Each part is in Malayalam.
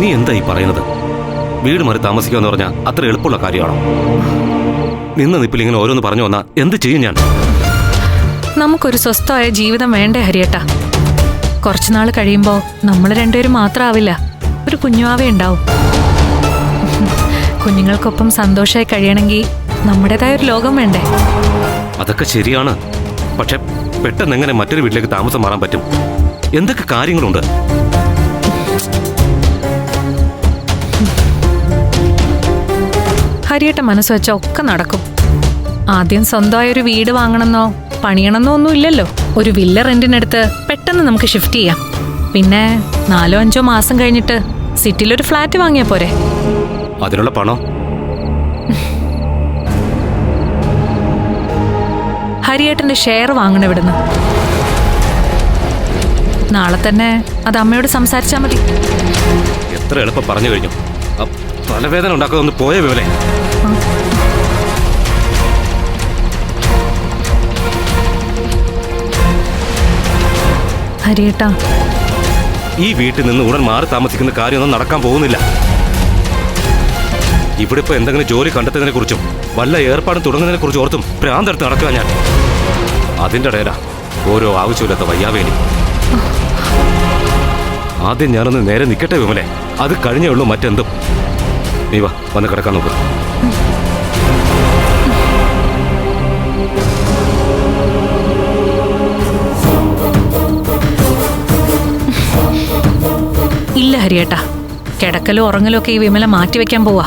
നീ എന്താ ഈ പറയുന്നത്? വീട് മാറി താമസിക്കുക എന്ന് പറഞ്ഞാൽ അത്ര എളുപ്പമുള്ള കാര്യമാണോ? നിന്ന് നിപ്പിൽ ഇങ്ങനെ ഓരോന്ന് പറഞ്ഞു വന്നാൽ എന്ത് ചെയ്യും ഞാൻ? നമുക്കൊരു സ്വസ്ഥമായ ജീവിതം വേണ്ടേ ഹരിയേട്ടാ. കുറച്ചുനാൾ കഴിയുമ്പോൾ നമ്മൾ രണ്ടുപേരും മാത്രമാവില്ല ഒരു കുഞ്ഞുവാവേ ഉണ്ടാവും. കുഞ്ഞുങ്ങൾക്കൊപ്പം സന്തോഷമായി കഴിയണമെങ്കിൽ നമ്മുടേതായ ഒരു ലോകം വേണ്ടേ? അതൊക്കെ ശരിയാണ്. പക്ഷെ പെട്ടെന്ന് എങ്ങനെ മറ്റൊരു വീട്ടിലേക്ക് താമസം മാറാൻ പറ്റും? എന്തൊക്കെ കാര്യങ്ങളുണ്ട്? ഹരിയേട്ട മനസ്സ് വെച്ചാൽ ഒക്കെ നടക്കും. ആദ്യം സ്വന്തമായ ഒരു വീട് വാങ്ങണമെന്നോ പണിയണമെന്നോ ഒന്നും ഇല്ലല്ലോ. ഒരു വില്ല റെന്റിനെടുത്ത് പെട്ടെന്ന് നമുക്ക് ഷിഫ്റ്റ് ചെയ്യാം. പിന്നെ നാലോ അഞ്ചോ മാസം കഴിഞ്ഞിട്ട് സിറ്റിയിലൊരു ഫ്ലാറ്റ് വാങ്ങിയാ പോരെ. അതിനുള്ള പണം? ഹരിയേട്ടന്റെ ഷെയർ വാങ്ങണം ഇവിടുന്ന്. നാളെ തന്നെ അത് അമ്മയോട് സംസാരിച്ചാൽ മതി. എത്ര എളുപ്പം പറഞ്ഞു കഴിഞ്ഞു. തലവേദന ഉണ്ടാക്കാതെ ഒന്ന് പോയ വിവലെ ഹരിയേട്ടാ. ഈ വീട്ടിൽ നിന്ന് ഉടൻ മാറി താമസിക്കുന്ന കാര്യമൊന്നും നടക്കാൻ പോകുന്നില്ല. ഇവിടെ ഇപ്പൊ എന്തെങ്കിലും ജോലി കണ്ടെത്തുന്നതിനെ കുറിച്ചും വല്ല ഏർപ്പാടും തുടങ്ങുന്നതിനെ കുറിച്ചും ഓർത്തും ഭ്രാന്തെടുത്ത് നടക്കുക ഞാൻ. അതിന്റെ ഇടയിലാ ഓരോ ആവശ്യമില്ലാത്ത വയ്യാവേലി. ആദ്യം ഞാനൊന്ന് നേരെ നിൽക്കട്ടെ വിമലെ. അത് കഴിഞ്ഞേ ഉള്ളൂ മറ്റെന്തും. നീ വാ വന്ന് കിടക്കാൻ നോക്ക്. ഇല്ല ഹരിയേട്ടാ. കിടക്കലോ ഉറങ്ങലോ ഒക്കെ ഈ വിമല മാറ്റിവെക്കാൻ പോവാ.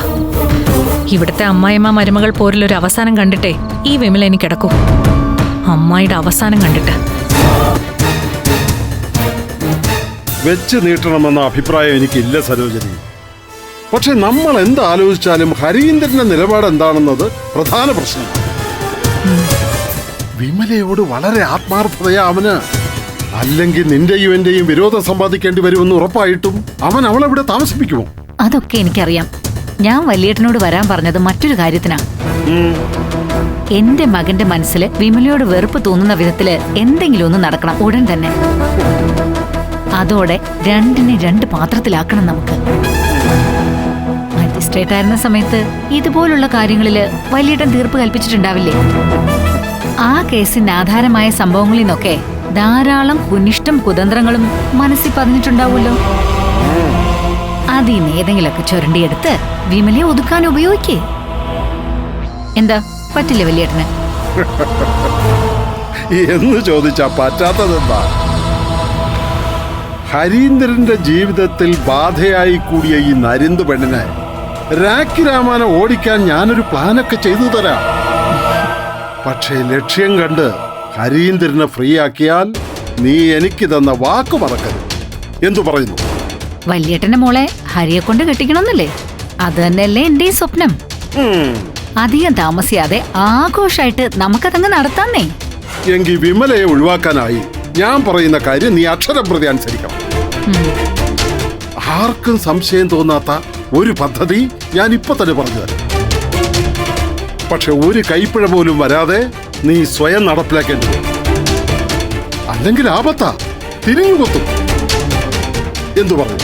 ഇവിടുത്തെ അമ്മായിമ്മ മരുമകൾ പോരിലൊരു അവസാനം കണ്ടിട്ടേ ഈ വിമല എനിക്ക് കിടക്കൂ. അമ്മായിയുടെ അവസാനം കണ്ടിട്ട്. വെച്ച് നീട്ടണമെന്ന അഭിപ്രായം എനിക്കില്ല സരോജനി. പക്ഷെ നമ്മൾ എന്താലോചിച്ചാലും ഹരീന്ദ്രന്റെ നിലപാട് എന്താണെന്നത് പ്രധാന പ്രശ്നമാണ് വിമലയോട് വളരെ ആത്മാർത്ഥതയാ അവന്. അല്ലെങ്കിൽ നിന്റെയും എന്റെയും വിരോധം സമ്പാദിക്കേണ്ടി വരുമെന്ന് ഉറപ്പായിട്ടും അവൻ അവളെവിടെ താമസിപ്പിക്കുമോ? അതൊക്കെ എനിക്കറിയാം. ഞാൻ വലിയേട്ടനോട് വരാൻ പറഞ്ഞത് മറ്റൊരു കാര്യത്തിനാ. എന്റെ മകന്റെ മനസ്സിൽ വിമലയോട് വെറുപ്പ് തോന്നുന്ന വിധത്തിൽ എന്തെങ്കിലും ഒന്ന് നടക്കണം ഉടൻ തന്നെ. അതോടെ രണ്ടിനെ രണ്ട് പാത്രത്തിലാക്കണം നമുക്ക്. മജിസ്ട്രേറ്റ് ആയിരുന്ന സമയത്ത് ഇതുപോലുള്ള കാര്യങ്ങളിൽ വലിയേട്ടൻ തീർപ്പ് കൽപ്പിച്ചിട്ടുണ്ടാവില്ലേ? ആ കേസിന് ആധാരമായ സംഭവങ്ങളിൽ നിന്നൊക്കെ ധാരാളം കുനിഷ്ടം കുതന്ത്രങ്ങളും മനസ്സിൽ പറഞ്ഞിട്ടുണ്ടാവുമല്ലോ പതിഞ്ഞിട്ടുണ്ടാവുമല്ലോ ഇന്ന് ഏതെങ്കിലുമൊക്കെ ചുരണ്ടിയെടുത്ത് വിമലയെ ഒതുക്കാൻ ഉപയോഗിക്കേ. എന്താ? പറ്റില്ല വലിയേട്ടന്? എന്ന് ചോദിച്ചാ പറ്റാത്തതെന്താ? ഹരീന്ദ്രന്റെ ജീവിതത്തിൽ ബാധയായി കൂടിയ ഈ നരിന്ത് പെണ്ണിനെ രാഖി രാമാനെ ഓടിക്കാൻ ഞാനൊരു പ്ലാനൊക്കെ ചെയ്തു തരാം. പക്ഷേ ലക്ഷ്യം കണ്ട് ഹരീന്ദ്രനെ ഫ്രീ ആക്കിയാൽ നീ എനിക്ക് തന്ന വാക്ക് മറക്കരുത്. എന്തു പറയുന്നു? വല്യേട്ടന്റെ മോളെ ഹരിയെ കൊണ്ട് കെട്ടിക്കണമെന്നല്ലേ? അത് തന്നെയല്ലേ എന്റെ സ്വപ്നം. അധികം താമസിയാതെ ആഘോഷായിട്ട് നമുക്കതങ്ങ് നടത്താന്നേ. എങ്കിൽ വിമലയെ ഒഴിവാക്കാനായി ഞാൻ പറയുന്ന കാര്യം നീ അക്ഷരപ്രതി അനുസരിക്കണം. ആർക്കും സംശയം തോന്നാത്ത ഒരു പദ്ധതി ഞാൻ ഇപ്പൊ തന്നെ പറഞ്ഞു തരാം. പക്ഷെ ഒരു കൈപ്പിഴ പോലും വരാതെ നീ സ്വയം നടപ്പിലാക്കേണ്ടി വരും. അല്ലെങ്കിൽ ആപത്താ തിരിഞ്ഞു കൊത്തും. എന്തു പറഞ്ഞു